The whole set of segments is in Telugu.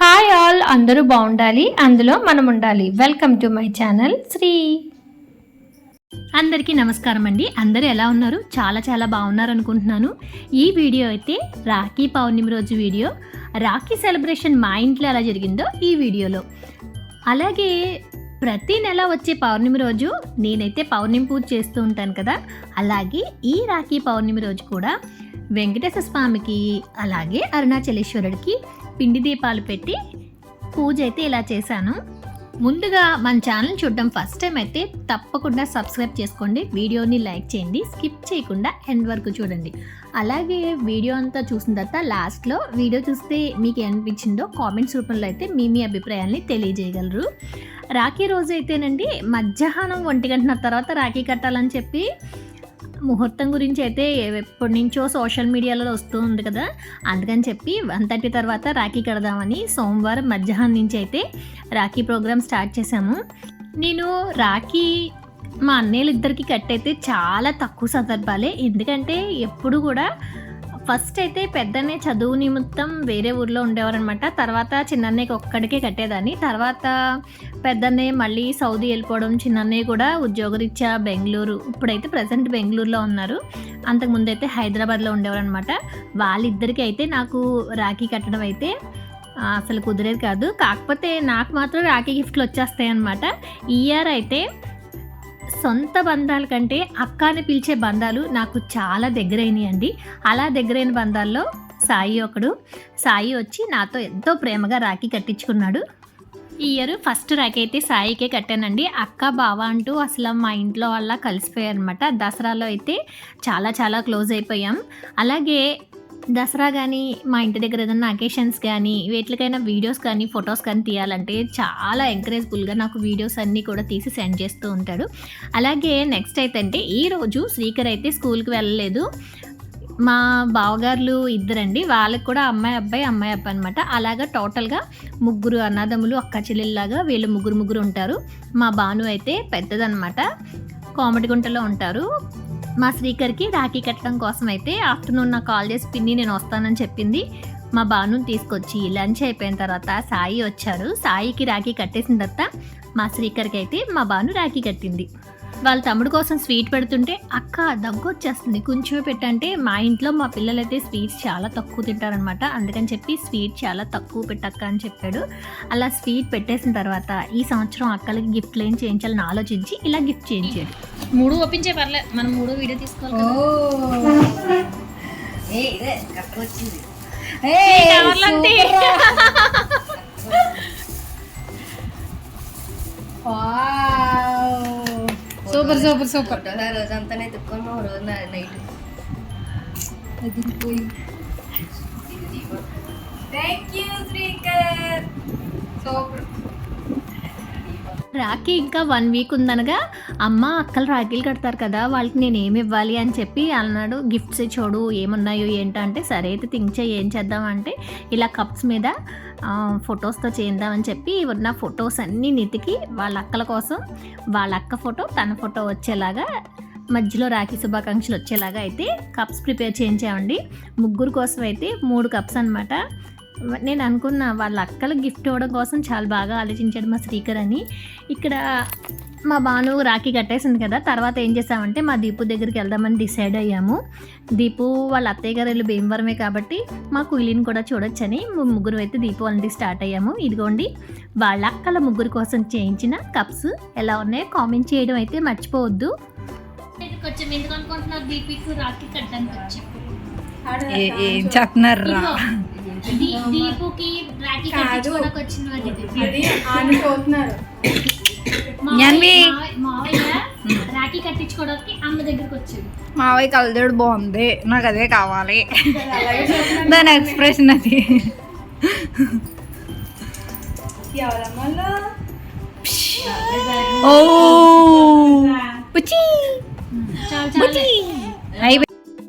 హాయ్ ఆల్ అందరూ బాగుండాలి అందులో మనం ఉండాలి welcome to my channel Sri. అందరికీ నమస్కారం అండి. అందరూ ఎలా ఉన్నారు? చాలా చాలా బాగున్నారు అనుకుంటున్నాను ఈ వీడియో అయితే రాఖీ పౌర్ణమి రోజు వీడియో. రాఖీ సెలబ్రేషన్ మా ఇంట్లో ఎలా జరిగిందో ఈ వీడియోలో. అలాగే ప్రతి నెల వచ్చే పౌర్ణమి రోజు నేనైతే పౌర్ణమి పూజ చేస్తూ ఉంటాను కదా. అలాగే ఈ రాఖీ పౌర్ణమి రోజు కూడా వెంకటేశ్వర స్వామికి అలాగే అరుణాచలేశ్వరుడికి పిండి దీపాలు పెట్టి పూజ అయితే ఇలా చేశాను. ముందుగా మన ఛానల్ చూడడం ఫస్ట్ టైం అయితే తప్పకుండా సబ్స్క్రైబ్ చేసుకోండి. వీడియోని లైక్ చేయండి. స్కిప్ చేయకుండా ఎండ్ వరకు చూడండి. అలాగే వీడియో అంతా చూసిన తర్వాత లాస్ట్లో వీడియో చూస్తే మీకు అనిపించిందో కామెంట్స్ రూపంలో అయితే మీ మీ అభిప్రాయాల్ని తెలియజేయగలరు. రాఖీ రోజు అయితేనండి మధ్యాహ్నం ఒంటి గంటన తర్వాత రాఖీ కట్టాలని చెప్పి ముహూర్తం గురించి అయితే ఎప్పటి నుంచో సోషల్ మీడియాలో వస్తూ ఉంది కదా. అందుకని చెప్పి వన్ థర్టీ తర్వాత రాఖీ కడదామని సోమవారం మధ్యాహ్నం నుంచి అయితే రాఖీ ప్రోగ్రామ్ స్టార్ట్ చేశాము. నేను రాఖీ మా అన్నయ్యలు ఇద్దరికి కట్టయితే చాలా తక్కువ సందర్భాలే. ఎందుకంటే ఎప్పుడు కూడా ఫస్ట్ అయితే పెద్దనే చదువు నిమిత్తం వేరే ఊర్లో ఉండేవారనమాట తర్వాత చిన్నన్నయ్యకి ఒక్కడికే కట్టేదాన్ని. తర్వాత పెద్దన్నయ్య మళ్ళీ సౌదీ వెళ్ళిపోవడం చిన్నన్నయ్య కూడా ఉద్యోగరీత్యా బెంగళూరు ఇప్పుడైతే ప్రజెంట్ బెంగళూరులో ఉన్నారు. అంతకుముందు అయితే హైదరాబాద్లో ఉండేవారనమాట వాళ్ళిద్దరికీ అయితే నాకు రాఖీ కట్టడం అయితే అసలు కుదిరేది కాదు. కాకపోతే నాకు మాత్రం రాఖీ గిఫ్ట్లు వచ్చేస్తాయి అనమాట ఇయర్ అయితే సొంత బంధాల కంటే అక్క అని పిలిచే బంధాలు నాకు చాలా దగ్గరైనాయండి అలా దగ్గరైన బంధాల్లో సాయి ఒకడు సాయి వచ్చి నాతో ఎంతో ప్రేమగా రాఖీ కట్టించుకున్నాడు. ఈ ఇయర్ ఫస్ట్ రాఖీ అయితే సాయికే కట్టానండి. అక్క బావ అంటూ అసలు మా ఇంట్లో వాళ్ళ కలిసిపోయారు అనమాట దసరాలో అయితే చాలా చాలా క్లోజ్ అయిపోయాం. అలాగే దసరా కానీ మా ఇంటి దగ్గర ఏదైనా అకేషన్స్ కానీ వేటికైనా వీడియోస్ కానీ ఫొటోస్ కానీ తీయాలంటే చాలా ఎంకరేజ్ఫుల్గా నాకు వీడియోస్ అన్నీ కూడా తీసి సెండ్ చేస్తూ ఉంటాడు. అలాగే నెక్స్ట్ అయితే అంటే ఈరోజు శ్రీకర్ అయితే స్కూల్కి వెళ్ళలేదు. మా బావగారులు ఇద్దరండి. వాళ్ళకి కూడా అమ్మాయి అబ్బాయి అమ్మాయి అబ్బాయి అనమాట అలాగా టోటల్గా ముగ్గురు అన్నదమ్ములు అక్క చెల్లెల్లాగా వీళ్ళు ముగ్గురు ముగ్గురు ఉంటారు. మా భాను అయితే పెద్దదనమాట కోమటిగుంటలో ఉంటారు. మా శ్రీకర్కి రాఖీ కట్టడం కోసం అయితే ఆఫ్టర్నూన్ నాకు కాల్ చేసి పిన్ని నేను వస్తానని చెప్పింది. మా బాను తీసుకొచ్చి లంచ్ అయిపోయిన తర్వాత సాయి వచ్చారు. సాయికి రాఖీ కట్టేసిన తర్వాత మా శ్రీకర్కి అయితే మా బాను రాఖీ కట్టింది. వాళ్ళ తమ్ముడు కోసం స్వీట్ పెడుతుంటే అక్క దగ్గు వచ్చేస్తుంది కొంచెమే పెట్టంటే మా ఇంట్లో మా పిల్లలైతే స్వీట్స్ చాలా తక్కువ తింటారనమాట అందుకని చెప్పి స్వీట్ చాలా తక్కువ పెట్టక్క అని చెప్పాడు. అలా స్వీట్ పెట్టేసిన తర్వాత ఈ సంవత్సరం అక్కలకి గిఫ్ట్లు ఏం చేయించాలని ఆలోచించి ఇలా గిఫ్ట్ చేయించాడు. మూడు ఒప్పించే పర్లే మనం మూడు వీడియో తీసుకోవాలి కదా. ఏ ఇదే కట్ట వచ్చింది ఈ కవర్లు అంతే. సూపర్ సూపర్ సూపర్ రోజంతానే తుక్కున్నాం రోజు night thank you Srikar super Rakhi ఇంకా వన్ వీక్ ఉందనగా అమ్మ అక్కలు రాఖీలు కడతారు కదా వాళ్ళకి నేను ఏమి ఇవ్వాలి? అని చెప్పి అన్నాడు. గిఫ్ట్స్ చూడు ఏమున్నాయో ఏంటంటే సరే అయితే థింక్ చేయి ఏం చేద్దామంటే ఇలా కప్స్ మీద ఫొటోస్తో చేద్దామని చెప్పి ఉన్న ఫొటోస్ అన్నీ నెతికి వాళ్ళ అక్కల కోసం వాళ్ళ అక్క ఫోటో తన ఫోటో వచ్చేలాగా మధ్యలో రాఖీ శుభాకాంక్షలు వచ్చేలాగా అయితే కప్స్ ప్రిపేర్ చేయించామండి. ముగ్గురు కోసం అయితే మూడు కప్స్ అనమాట నేను అనుకున్న వాళ్ళ అక్కలకు గిఫ్ట్ ఇవ్వడం కోసం చాలా బాగా ఆలోచించాడు మా శ్రీకర్ అని. ఇక్కడ మా బాను రాఖీ కట్టేసింది కదా తర్వాత ఏం చేసామంటే మా దీపు దగ్గరికి వెళ్దామని డిసైడ్ అయ్యాము. దీపు వాళ్ళ అత్తయ్య గారు వెళ్ళి భీమవరమే కాబట్టి మా కుయిలిని కూడా చూడొచ్చని ముగ్గురు అయితే దీపు వాళ్ళని స్టార్ట్ అయ్యాము. ఇదిగోండి వాళ్ళ అక్కల ముగ్గురు కోసం చేయించిన కప్స్ ఎలా ఉన్నాయో కామెంట్ చేయడం అయితే మర్చిపోవద్దు. ఇక్కడికి వచ్చాం ఎందుకు అనుకుంటున్నారు దీపికి రాఖీ కట్టడానికి వచ్చాం? ఏం చెప్తున్నారు అది మావయ్య- ఎన్వి? మావయ్య- మావయ్య రాఖీ కట్టించుకోవడానికి అమ్మ దగ్గరికి వచ్చాడు మావయ్య కలదోడు బాగుంది. నాకు అదే కావాలి. దాని ఎక్స్ప్రెషన్ అది. ఓ. పుచ్చి. చాలా చాలా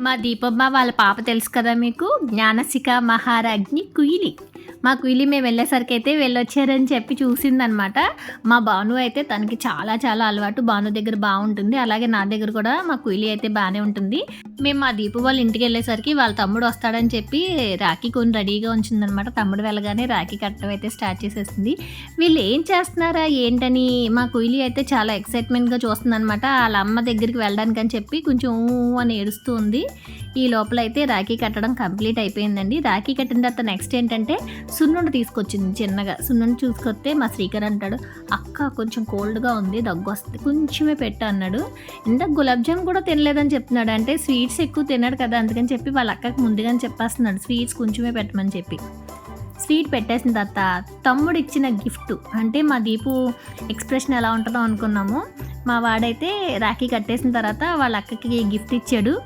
మా దీపమ్మ వాళ్ళ పాప తెలుసు కదా మీకు? జ్ఞానసిక మహారాజ్ఞి కుయిలి. మా కుయిలి మేము వెళ్ళేసరికి అయితే వెళ్ళొచ్చారని చెప్పి చూసిందనమాట. మా భాను అయితే తనకి చాలా చాలా అలవాటు. భాను దగ్గర బాగుంటుంది. అలాగే నా దగ్గర కూడా మా కుయిలి అయితే బాగానే ఉంటుంది. మేము మా దీపు వాళ్ళ ఇంటికి వెళ్ళేసరికి వాళ్ళ తమ్ముడు వస్తాడని చెప్పి రాఖీ కొన్ని రెడీగా ఉంచిందనమాట. తమ్ముడు వెళ్ళగానే రాఖీ కట్టడం అయితే స్టార్ట్ చేసేసింది. వీళ్ళు ఏం చేస్తున్నారా ఏంటని మా కుయిలి అయితే చాలా ఎక్సైట్మెంట్గా చూస్తుందనమాట. వాళ్ళ అమ్మ దగ్గరికి వెళ్ళడానికి అని చెప్పి కొంచెం అని ఏడుస్తూ ఉంది. ఈ లోపల అయితే రాఖీ కట్టడం కంప్లీట్ అయిపోయిందండి. రాఖీ కట్టిన తర్వాత నెక్స్ట్ ఏంటంటే సున్నుండి తీసుకొచ్చింది చిన్నగా. సున్నుండి చూసుకొస్తే మా శ్రీకర్ అంటాడు అక్క కొంచెం కోల్డ్గా ఉంది దగ్గు వస్తుంది కొంచెమే పెట్ట అన్నాడు. ఇంత గులాబ్ జామ్ కూడా తినలేదని చెప్తున్నాడు. అంటే స్వీట్స్ ఎక్కువ తిన్నాడు కదా అందుకని చెప్పి వాళ్ళ అక్కకి ముందుగానే చెప్పేస్తున్నాడు. స్వీట్స్ కొంచెమే పెట్టమని చెప్పి. స్వీట్ పెట్టేసిన తర్వాత తమ్ముడు ఇచ్చిన గిఫ్ట్ అంటే మా దీపు ఎక్స్ప్రెషన్ ఎలా ఉంటుందో అనుకున్నాము. మా వాడైతే రాఖీ కట్టేసిన తర్వాత వాళ్ళ అక్కకి గిఫ్ట్ ఇచ్చాడు.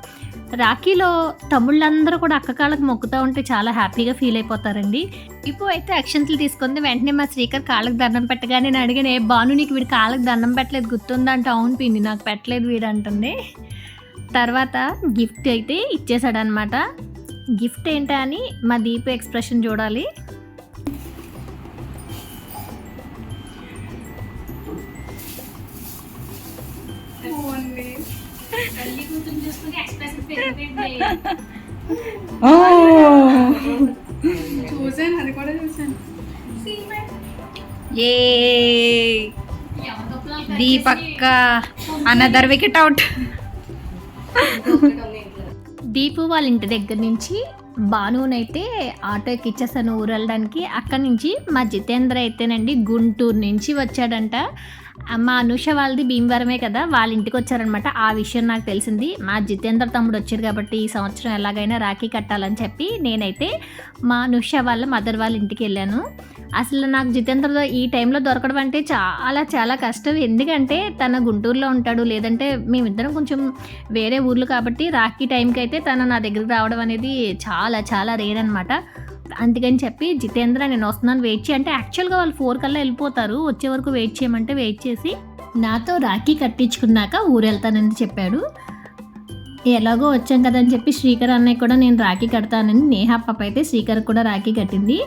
రాఖీలో తమ్ముళ్ళందరూ కూడా అక్క కాళ్ళకి మొక్కుతూ ఉంటే చాలా హ్యాపీగా ఫీల్ అయిపోతారండి. ఇప్పుడు అయితే అక్షంతలు తీసుకుంది వెంటనే మా శ్రీకర్ కాళ్ళకి దండం పెట్టగానే నేను అడిగాను ఏ బాను నీకు వీడు కాళ్ళకి దండం పెట్టలేదు గుర్తుందా? అంటే అవును పిండి నాకు పెట్టలేదు వీడు అంటుంది. తర్వాత గిఫ్ట్ అయితే ఇచ్చేసాడనమాట గిఫ్ట్ ఏంటా అని మా దీపు ఎక్స్ప్రెషన్ చూడాలి. చూసాను అది కూడా చూసాను ఏ. దీపక్క. అనదర్ వికెట్ అవుట్ దీపు వాళ్ళ ఇంటి దగ్గర నుంచి భానునైతే ఆటో ఎక్కిచ్చేసాను ఊరు వెళ్ళడానికి అక్కడి నుంచి మా జితేంద్ర అయితేనండి గుంటూరు నుంచి వచ్చాడంట. మా అనుష వాళ్ళది భీమవరమే కదా వాళ్ళ ఇంటికి వచ్చారనమాట ఆ విషయం నాకు తెలిసింది. మా జితేంద్ర తమ్ముడు వచ్చారు కాబట్టి ఈ సంవత్సరం ఎలాగైనా రాఖీ కట్టాలని చెప్పి నేనైతే మా అనుష వాళ్ళ మదర్ వాళ్ళ ఇంటికి వెళ్ళాను. అసలు నాకు జితేంద్రతో ఈ టైంలో దొరకడం అంటే చాలా చాలా కష్టం. ఎందుకంటే తన గుంటూరులో ఉంటాడు. లేదంటే మేమిద్దరం కొంచెం వేరే ఊర్లు కాబట్టి రాఖీ టైంకి అయితే తను నా దగ్గరికి రావడం అనేది చాలా చాలా రేర్ అనమాట అందుకని చెప్పి జితేంద్ర నేను వస్తున్నాను వెయిట్ చేయి. అంటే యాక్చువల్గా వాళ్ళు ఫోర్ కల్లా వెళ్ళిపోతారు. వచ్చే వరకు వెయిట్ చేయమంటే వెయిట్ చేసి నాతో రాఖీ కట్టించుకున్నాక ఊరు వెళ్తానని చెప్పాడు. ఎలాగో వచ్చాం కదా అని చెప్పి శ్రీకర్ అన్నయ్య కూడా నేను రాఖీ కడతానని నేహా పాప అయితే శ్రీకర్ కూడా రాఖీ కట్టింది.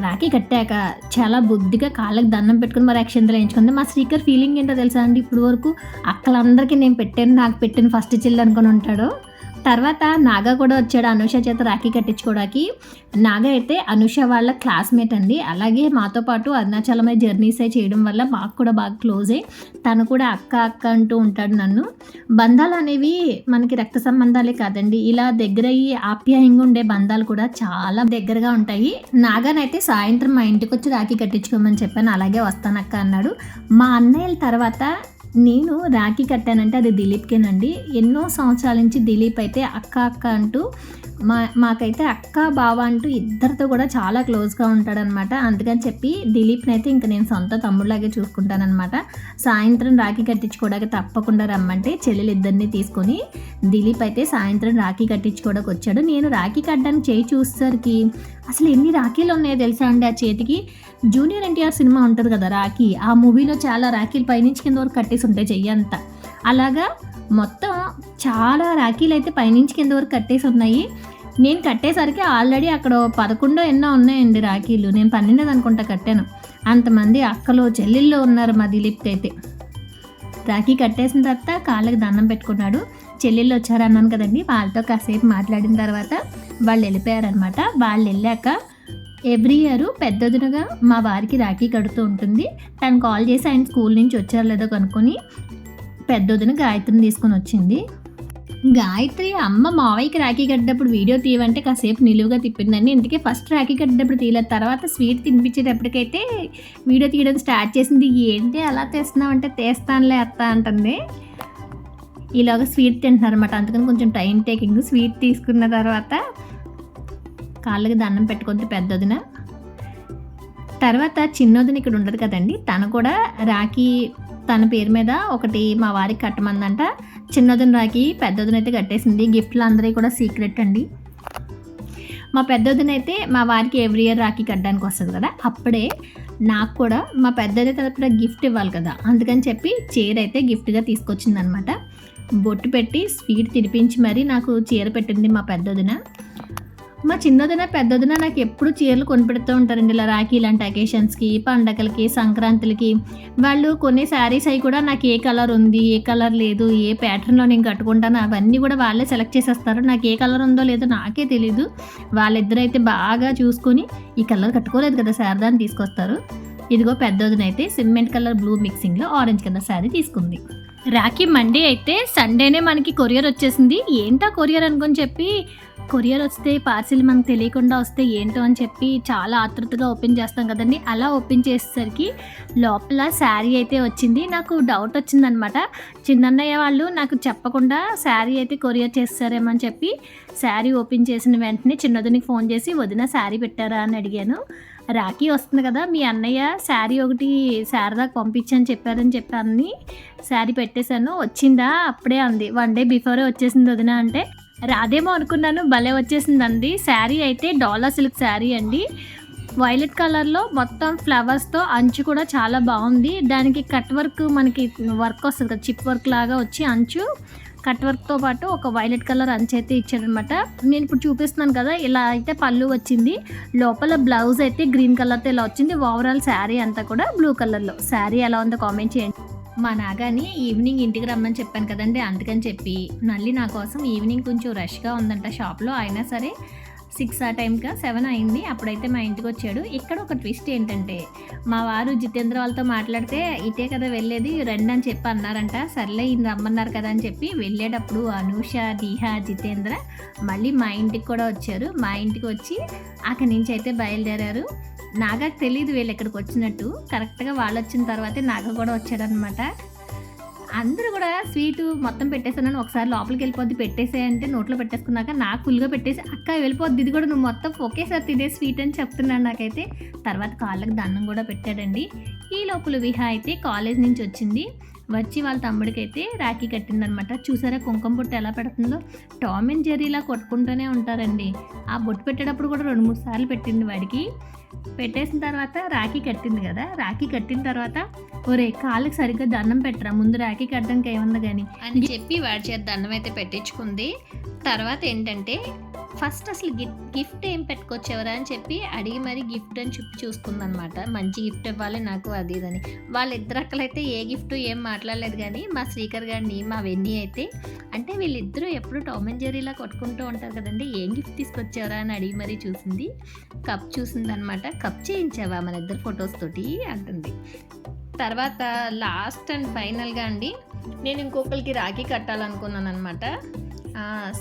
రాఖీ కట్టాక చాలా బుద్ధిగా కాళ్ళకి దండం పెట్టుకుని మరి అక్షంతలు వేయించుకుంది. మా శ్రీకర్ ఫీలింగ్ ఏంటో తెలుసా అండి? ఇప్పుడు వరకు అక్కలందరికీ నేను పెట్టాను నాకు పెట్టిన ఫస్ట్ చిల్లు అనుకుని ఉంటాడు. తర్వాత నాగా కూడా వచ్చాడు అనుష చేత రాఖీ కట్టించుకోవడానికి. నాగా అయితే అనుష వాళ్ళ క్లాస్మేట్ అండి. అలాగే మాతో పాటు అరుణాచలమై జర్నీస్ అయి చేయడం వల్ల మాకు కూడా బాగా క్లోజ్ అయ్యి తను కూడా అక్క అక్క అంటూ ఉంటాడు నన్ను. బంధాలు అనేవి మనకి రక్త సంబంధాలే కాదండి. ఇలా దగ్గరయ్యి ఆప్యాయంగా ఉండే బంధాలు కూడా చాలా దగ్గరగా ఉంటాయి. నాగానైతే సాయంత్రం మా ఇంటికి వచ్చి రాఖీ కట్టించుకోమని చెప్పాను. అలాగే వస్తానక్క అన్నాడు. మా అన్నయ్యల తర్వాత నేను రాఖీ కట్టానంటే అది దిలీప్కేనండి. ఎన్నో సంవత్సరాల నుంచి దిలీప్ అయితే అక్క అక్క అంటూ మా మాకైతే అక్క బావ అంటూ ఇద్దరితో కూడా చాలా క్లోజ్గా ఉంటాడనమాట. అందుకని చెప్పి దిలీప్ని అయితే ఇంక నేను సొంత తమ్ముడిలాగే చూసుకుంటానమాట సాయంత్రం రాఖీ కట్టించుకోవడానికి తప్పకుండా రమ్మంటే చెల్లెలు ఇద్దరిని తీసుకొని దిలీప్ అయితే సాయంత్రం రాఖీ కట్టించుకోవడానికి వచ్చాడు. నేను రాఖీ కట్టడానికి చేయి చూసేసరికి అసలు ఎన్ని రాఖీలు ఉన్నాయో తెలుసా అండి ఆ చేతికి? జూనియర్ ఎన్టీఆర్ సినిమా ఉంటుంది కదా రాఖీ. ఆ మూవీలో చాలా రాఖీలు పైనుంచి కింద వరకు కట్టేసి ఉంటాయి చెయ్యి అంతా. అలాగా మొత్తం చాలా రాఖీలు అయితే పైనుంచి కింద వరకు కట్టేసి ఉన్నాయి. నేను కట్టేసరికి ఆల్రెడీ అక్కడ పదకొండో ఎన్నో ఉన్నాయండి రాఖీలు. నేను పన్నెండు అనుకుంటా కట్టాను. అంతమంది అక్కలు చెల్లెళ్ళు ఉన్నారు మా దిలీప్కి అయితే. రాఖీ కట్టేసిన తర్వాత కాళ్ళకి దండం పెట్టుకున్నాడు. చెల్లెళ్ళు వచ్చారన్నాను కదండి. వాళ్ళతో కాసేపు మాట్లాడిన తర్వాత వాళ్ళు వెళ్ళిపోయారనమాట వాళ్ళు వెళ్ళాక ఎవ్రీ ఇయర్ పెద్దదినగా మా వారికి రాఖీ కడుతూ ఉంటుంది. తను కాల్ చేసి ఆయన స్కూల్ నుంచి వచ్చారు లేదో కనుక్కొని పెద్దొదిన గాయత్రిని తీసుకొని వచ్చింది. గాయత్రి అమ్మ మావయ్యకి రాఖీ కట్టేటప్పుడు వీడియో తీయమంటే కాసేపు నిలువుగా తిప్పిందండి. ఇందుకే ఫస్ట్ రాఖీ కట్టినప్పుడు తీయలేదు. తర్వాత స్వీట్ తినిపించేటప్పటికైతే వీడియో తీయడం స్టార్ట్ చేసింది. ఏంటి అలా తెస్తున్నామంటే తెస్తానులే తీస్తానులే అత్త అంటుంది. ఇలాగ స్వీట్ తింటున్నారు అనమాట అందుకని కొంచెం టైం టేకింగ్ స్వీట్ తీసుకున్న తర్వాత కాళ్ళకి దండం పెట్టుకుంది పెద్దదిన. తర్వాత చిన్నదిన ఇక్కడ ఉండదు కదండి. తను కూడా రాఖీ తన పేరు మీద ఒకటి మా వారికి కట్టమందంట. చిన్నదిన రాఖీ పెద్దదిన అయితే కట్టేసింది. గిఫ్ట్లు అందరికీ కూడా సీక్రెట్ అండి. మా పెద్దదిన అయితే మా వారికి ఎవ్రీ ఇయర్ రాఖీ కట్టడానికి వస్తుంది కదా. అప్పుడే నాకు కూడా మా పెద్దది తరపున గిఫ్ట్ ఇవ్వాలి కదా. అందుకని చెప్పి చీర అయితే గిఫ్ట్గా తీసుకొచ్చిందనమాట. బొట్టు పెట్టి స్వీట్ తినిపించి మరీ నాకు చీర పెట్టింది మా పెద్దదిన. మా చిన్నదిన పెద్దదిన నాకు ఎప్పుడు చీరలు కొనిపెడుతూ ఉంటారండి. ఇలా రాఖీ ఇలాంటి అకేషన్స్కి పండగలకి సంక్రాంతులకి. వాళ్ళు కొనే శారీస్ అవి కూడా నాకు ఏ కలర్ ఉంది ఏ కలర్ లేదు ఏ ప్యాటర్న్లో నేను కట్టుకుంటాను అవన్నీ కూడా వాళ్ళే సెలెక్ట్ చేసేస్తారు. నాకు ఏ కలర్ ఉందో లేదో నాకే తెలీదు. వాళ్ళిద్దరైతే బాగా చూసుకొని ఈ కలర్ కట్టుకోలేదు కదా శారదాని తీసుకొస్తారు. ఇదిగో పెద్దదినైతే సిమెంట్ కలర్ బ్లూ మిక్సింగ్లో ఆరెంజ్ కలర్ శారీ తీసుకుంది. రాఖీ మండే అయితే సండేనే మనకి కొరియర్ వచ్చేసింది. ఏంటా కొరియర్ అనుకొని చెప్పి కొరియర్ వస్తే పార్సిల్ మనకు తెలియకుండా వస్తే ఏంటో అని చెప్పి చాలా ఆతృతగా ఓపెన్ చేస్తాం కదండి. అలా ఓపెన్ చేసేసరికి లోపల శారీ అయితే వచ్చింది. నాకు డౌట్ వచ్చిందనమాట. చిన్నన్నయ్య వాళ్ళు నాకు చెప్పకుండా శారీ అయితే కొరియర్ చేస్తారేమో అని చెప్పి శారీ ఓపెన్ చేసిన వెంటనే చిన్నదునికి ఫోన్ చేసి వదిన శారీ పెట్టారా? అని అడిగాను. రాఖీ వస్తుంది కదా మీ అన్నయ్య శారీ ఒకటి శారదాకి పంపించని చెప్పారని చెప్పాను శారీ పెట్టేశాను. వచ్చిందా? అప్పుడే అంది. వన్ డే బిఫోరే వచ్చేసింది వదిన అంటే రాదేమో అనుకున్నాను భలే వచ్చేసింది అండి శారీ అయితే డాలా సిల్క్ శారీ అండి. వైలెట్ కలర్లో మొత్తం ఫ్లవర్స్తో అంచు కూడా చాలా బాగుంది. దానికి కట్ వర్క్ మనకి వర్క్ వస్తుంది కదా చిప్ వర్క్ లాగా వచ్చి అంచు. కట్ వర్క్తో పాటు ఒక వైలెట్ కలర్ అంచు అయితే ఇచ్చాడనమాట నేను ఇప్పుడు చూపిస్తున్నాను కదా ఇలా అయితే పళ్ళు వచ్చింది. లోపల బ్లౌజ్ అయితే గ్రీన్ కలర్తో ఇలా వచ్చింది. ఓవరాల్ శారీ అంతా కూడా బ్లూ కలర్లో శారీ ఎలా ఉందో కామెంట్ చేయండి. మా నాగాని ఈవినింగ్ ఇంటికి రమ్మని చెప్పాను కదండి అందుకని చెప్పి. మళ్ళీ నా కోసం ఈవినింగ్ కొంచెం రష్గా ఉందంట షాప్లో అయినా సరే సిక్స్ ఆ టైంగా సెవెన్ అయింది అప్పుడైతే మా ఇంటికి వచ్చాడు. ఇక్కడ ఒక ట్విస్ట్ ఏంటంటే మా వారు జితేంద్ర వాళ్ళతో మాట్లాడితే ఇటే కదా వెళ్ళేది రండి అని చెప్పి అన్నారంట. సర్లే ఈయన రమ్మన్నారు కదా అని చెప్పి వెళ్ళేటప్పుడు అనూష దీహా జితేంద్ర మళ్ళీ మా ఇంటికి కూడా వచ్చారు. మా ఇంటికి వచ్చి అక్కడి నుంచి అయితే బయలుదేరారు. నాగకు తెలియదు వీళ్ళు ఇక్కడికి వచ్చినట్టు. కరెక్ట్గా వాళ్ళు వచ్చిన తర్వాతే నాగ కూడా వచ్చాడనమాట అందరూ కూడా స్వీటు మొత్తం పెట్టేసానని ఒకసారి లోపలికి వెళ్ళిపోద్ది పెట్టేసే అంటే నోట్లో పెట్టేసుకున్నాక నాకు ఫుల్గా పెట్టేసి అక్క వెళ్ళిపోద్ది ఇది కూడా నువ్వు మొత్తం ఒకేసారి తినే స్వీట్ అని చెప్తున్నాను నాకైతే. తర్వాత కాళ్ళకి దండం కూడా పెట్టాడండి. ఈ లోపల విహా అయితే కాలేజ్ నుంచి వచ్చింది. వచ్చి వాళ్ళ తమ్ముడికైతే రాఖీ కట్టిందనమాట. చూసారా కుంకుమ బొట్టు ఎలా పెడుతుందో? టామ్ అండ్ జెర్రీలా కొట్టుకుంటూనే ఉంటారండి. ఆ బొట్టు పెట్టేటప్పుడు కూడా రెండు మూడు సార్లు పెట్టింది వాడికి. పెట్టేసిన తర్వాత రాఖీ కట్టింది కదా? రాఖీ కట్టిన తర్వాత ఒరే కాళ్ళకి సరిగ్గా దండం పెట్టరా? ముందు రాఖీ కట్టడానికి ఏముంది కానీ? అని చెప్పి వాడి చేత దండం అయితే పెట్టించుకుంది. తర్వాత ఏంటంటే ఫస్ట్ అసలు గిఫ్ట్ గిఫ్ట్ ఏం పెట్టుకొచ్చేవరా అని చెప్పి అడిగి మరీ గిఫ్ట్ అని చెప్పి చూసుకుందనమాట. మంచి గిఫ్ట్ ఇవ్వాలి నాకు అది ఇదని వాళ్ళిద్దరు అక్కలైతే ఏ గిఫ్ట్ ఏం మాట్లాడలేదు కానీ మా శ్రీకర్ గారిని మా వెన్నీ అయితే అంటే వీళ్ళిద్దరూ ఎప్పుడు టామ్ అండ్ జెర్రీలా కొట్టుకుంటూ ఉంటారు కదండి ఏం గిఫ్ట్ తీసుకొచ్చావరా అని అడిగి మరీ చూసింది. కప్ చూసింది అనమాట కప్ చేయించావా మన ఇద్దరు ఫొటోస్ తోటి అంటుంది. తర్వాత లాస్ట్ అండ్ ఫైనల్గా అండి నేను ఇంకొకరికి రాఖీ కట్టాలనుకున్నాను అనమాట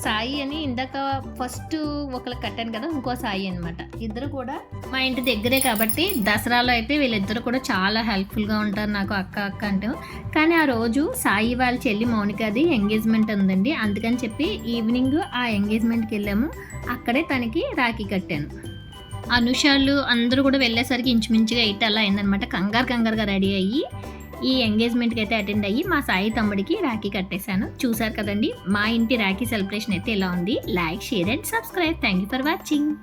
సాయి అని ఇందాక ఫస్ట్ ఒకరికి కట్టాను కదా ఇంకో సాయి అనమాట ఇద్దరు కూడా మా ఇంటి దగ్గరే కాబట్టి దసరాలో అయితే వీళ్ళిద్దరు కూడా చాలా హెల్ప్ఫుల్గా ఉంటారు నాకు అక్క అక్క అంటూ. కానీ ఆ రోజు సాయి వాళ్ళ చెల్లి మౌనికది ఎంగేజ్మెంట్ ఉందండి. అందుకని చెప్పి ఈవినింగ్ ఆ ఎంగేజ్మెంట్కి వెళ్ళాము. అక్కడే తనకి రాఖీ కట్టాను. అనుషాలు అందరూ కూడా వెళ్ళేసరికి ఇంచుమించుగా ఎయిట్ అలా అయిందనమాట కంగారు కంగారుగా రెడీ అయ్యి ఈ ఎంగేజ్మెంట్కి అయితే అటెండ్ అయ్యి మా సాయి తమ్ముడికి రాఖీ కట్టేశాను. చూసారు కదండి మా ఇంటి రాఖీ సెలబ్రేషన్ అయితే ఎలా ఉంది? Like share and subscribe thank you for watching